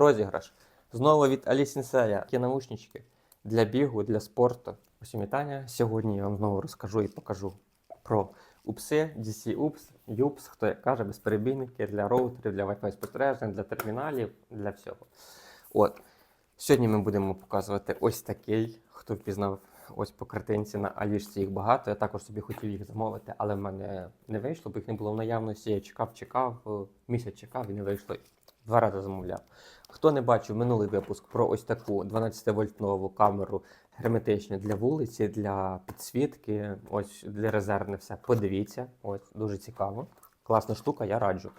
розіграш. Знову від Алісінсея. Такі наушнички для бігу, для спорту. Усім вітання. Сьогодні я вам знову розкажу і покажу про упси, DC UPS, UPS, хто як каже, безперебійники для роутерів, для Wi-Fi спостережень, для терміналів, для всього. От. Сьогодні ми будемо показувати ось такий, хто впізнав ось по картинці на Алішці їх багато. Я також собі хотів їх замовити, але в мене не вийшло, бо їх не було в наявності. Я чекав, чекав, е, місяць чекав і не вийшло. Два рази замовляв. Хто не бачив минулий випуск про ось таку 12-вольтнову камеру герметичну для вулиці, для підсвітки, ось для резервне все. Подивіться, ось дуже цікаво. Класна штука, я раджу.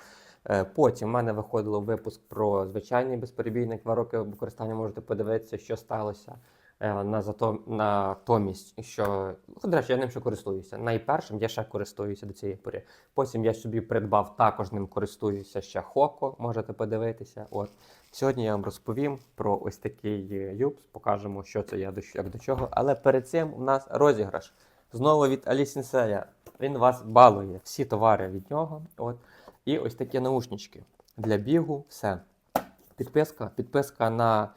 Е, Потім в мене виходило випуск про звичайний безперебійник. Два роки використання можете подивитися, що сталося на зато натомість, що ну, до речі, я ним ще користуюся. Найпершим я ще користуюся до цієї пори. Потім я собі придбав також ним користуюся ще Хоко, можете подивитися. От сьогодні я вам розповім про ось такий е, юпс, покажемо, що це я до як до чого. Але перед цим у нас розіграш. Знову від Алісінсея. Він вас балує. Всі товари від нього. От. І ось такі наушнички для бігу. Все. Підписка, підписка на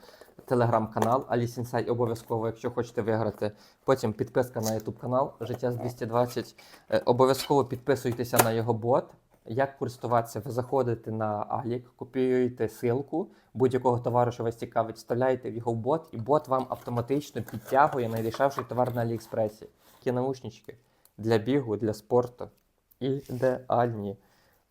телеграм-канал Алісінсай обов'язково, якщо хочете виграти. Потім підписка на YouTube канал Життя з 220. Е, Обов'язково підписуйтеся на його бот. Як користуватися? Ви заходите на Алік, копіюєте ссылку будь-якого товару, що вас цікавить, вставляєте в його бот, і бот вам автоматично підтягує найдешевший товар на Аліекспресі. Такі наушнички для бігу, для спорту. Ідеальні.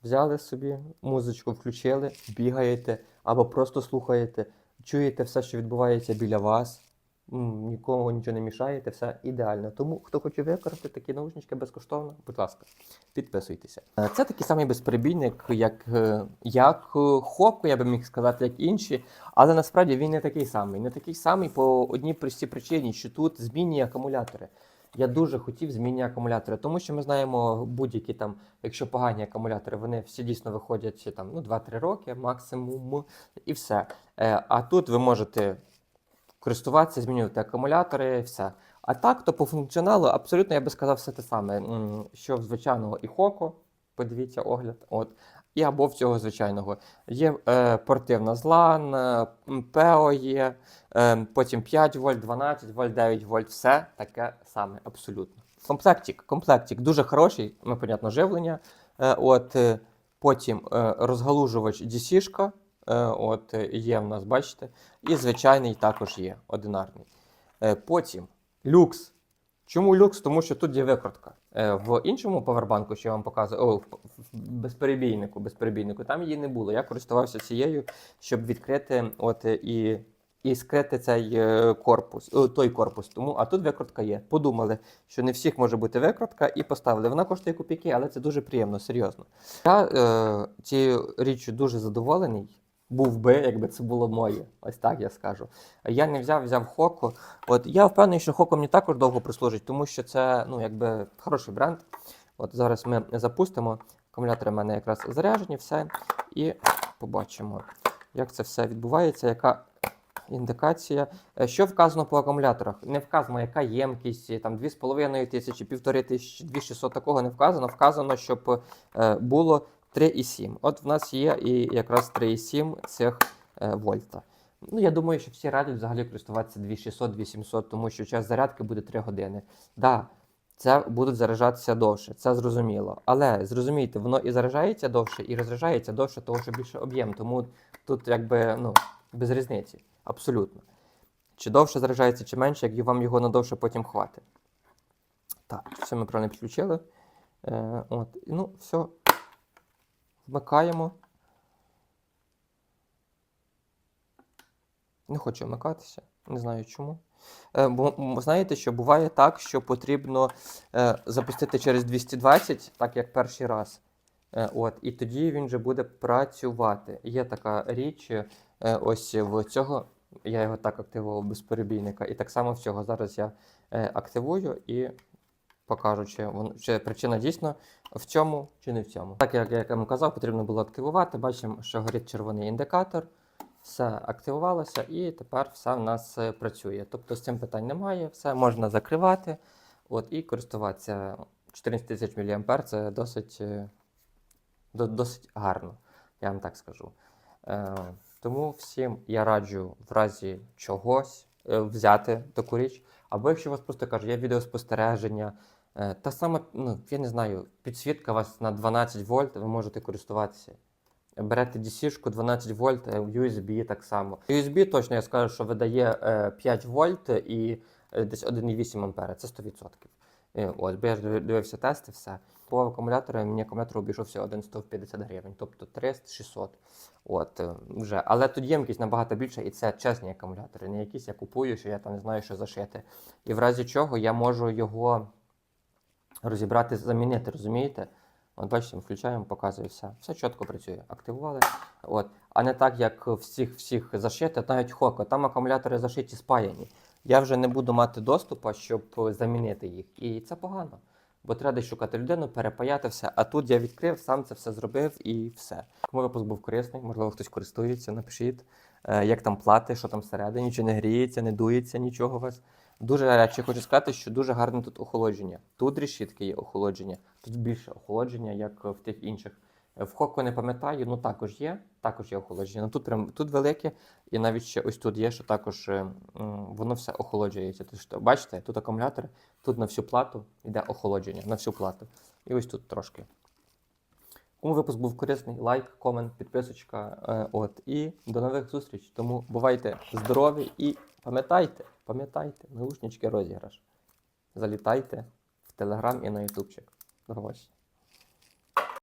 Взяли собі музичку, включили, бігаєте або просто слухаєте, чуєте все, що відбувається біля вас, нікому нічого не мішаєте, все ідеально. Тому, хто хоче використати такі наушнички безкоштовно, будь ласка, підписуйтеся. Е, Це такий самий безперебійник, як, е, як е, я би міг сказати, як інші, але насправді він не такий самий. Не такий самий по одній простій причині, що тут змінні акумулятори. Я дуже хотів змінні акумулятори, тому що ми знаємо будь-які там, якщо погані акумулятори, вони всі дійсно виходять там ну 2-3 роки максимум, і все. Е, а тут ви можете користуватися, змінювати акумулятори, і все. А так, то по функціоналу абсолютно я би сказав все те саме, що в звичайного і Хоко, подивіться огляд, от, і або в цього звичайного. Є е, порти в нас е, є, е, потім 5 вольт, 12 вольт, 9 вольт, все таке саме, абсолютно. Комплектик, комплектик дуже хороший, ну, понятно, живлення. Е, от, е, потім е, розгалужувач DC-шка, е, от, є в нас, бачите, і звичайний також є, одинарний. Е, потім люкс. Чому люкс? Тому що тут є викрутка. Е, в іншому павербанку, що я вам показую, о, в, безперебійнику, безперебійнику, там її не було. Я користувався цією, щоб відкрити от, і, і скрити цей е, корпус, той корпус. Тому, а тут викрутка є. Подумали, що не всіх може бути викрутка, і поставили. Вона коштує копійки, але це дуже приємно, серйозно. Я е, цією річчю дуже задоволений. Був би, якби це було моє. Ось так я скажу. Я не взяв, взяв Хоко. От я впевнений, що Хоко мені також довго прислужить, тому що це ну, якби хороший бренд. От зараз ми запустимо. Акумулятори в мене якраз заряджені, все. І побачимо, як це все відбувається, яка індикація. Е, Що вказано по акумуляторах? Не вказано, яка ємкість, там 2,5 тисячі, 1,5 тисячі, 2600, такого не вказано. Вказано, щоб е, було 3,7. От в нас є і якраз 3,7 цих е, вольта. Ну, я думаю, що всі радять взагалі користуватися 2600-2700, тому що час зарядки буде 3 години. Да, це будуть заряджатися довше, це зрозуміло. Але зрозумійте, воно і заряджається довше, і розряджається довше, того що більше об'єм. Тому тут якби ну, без різниці. Абсолютно. Чи довше заряджається, чи менше, як вам його надовше потім хватить. Так, все ми правильно підключили. Е, от, ну, все. Вмикаємо. Не хочу вмикатися, не знаю чому. Е, бо знаєте, що буває так, що потрібно е, запустити через 220, так як перший раз. Е, от, і тоді він вже буде працювати. Є така річ, ось в цього, я його так активував без перебійника, і так само в цього зараз я активую і покажу, чи, вон, чи причина дійсно в цьому чи не в цьому. Так як я вам казав, потрібно було активувати. Бачимо, що горить червоний індикатор. Все активувалося і тепер все в нас е, працює. Тобто з цим питань немає, все можна закривати от, і користуватися. 14 тисяч мА це досить, е, до- досить гарно, я вам так скажу. Е, Тому всім я раджу в разі чогось взяти таку річ. Або якщо у вас просто кажуть, є відеоспостереження, е, та сама, ну, я не знаю, підсвітка у вас на 12 вольт, ви можете користуватися. Берете DC-шку 12 вольт, е, USB так само. USB точно я скажу, що видає е, 5 вольт і е, десь 1,8 ампера. Це 100%. Е, Ось, бо я ж дивився тести, все. По акумулятору мені акумулятор обійшовся 150 гривень, тобто 300-600. От, е, вже. Але тут ємкість набагато більша, і це чесні акумулятори, не якісь я купую, що я там не знаю, що зашити. І в разі чого я можу його розібрати, замінити, розумієте? От бачите, включаємо, показує все. Все чітко працює. Активували. От. А не так, як всіх всіх зашити, навіть хоко. Там акумулятори зашиті спаяні. Я вже не буду мати доступу, щоб замінити їх. І це погано. Бо треба шукати людину, перепаяти все. А тут я відкрив, сам це все зробив і все. Кому випуск був корисний, можливо, хтось користується, напишіть, е, як там плати, що там всередині, чи не гріється, не дується нічого у вас. Дуже речі хочу сказати, що дуже гарне тут охолодження. Тут решітки є охолодження, тут більше охолодження, як в тих інших. В Хоко не пам'ятаю, ну також є, також є охолодження. Ну тут прям тут велике, і навіть ще ось тут є, що також е, воно все охолоджується. Що, бачите, тут акумулятори, тут на всю плату йде охолодження, на всю плату. І ось тут трошки. Кому випуск був корисний, лайк, комент, підписочка. Е, от. І до нових зустрічей. Тому бувайте здорові і пам'ятайте, пам'ятайте, наушнички розіграш. Залітайте в Телеграм і на Ютубчик. До побачення.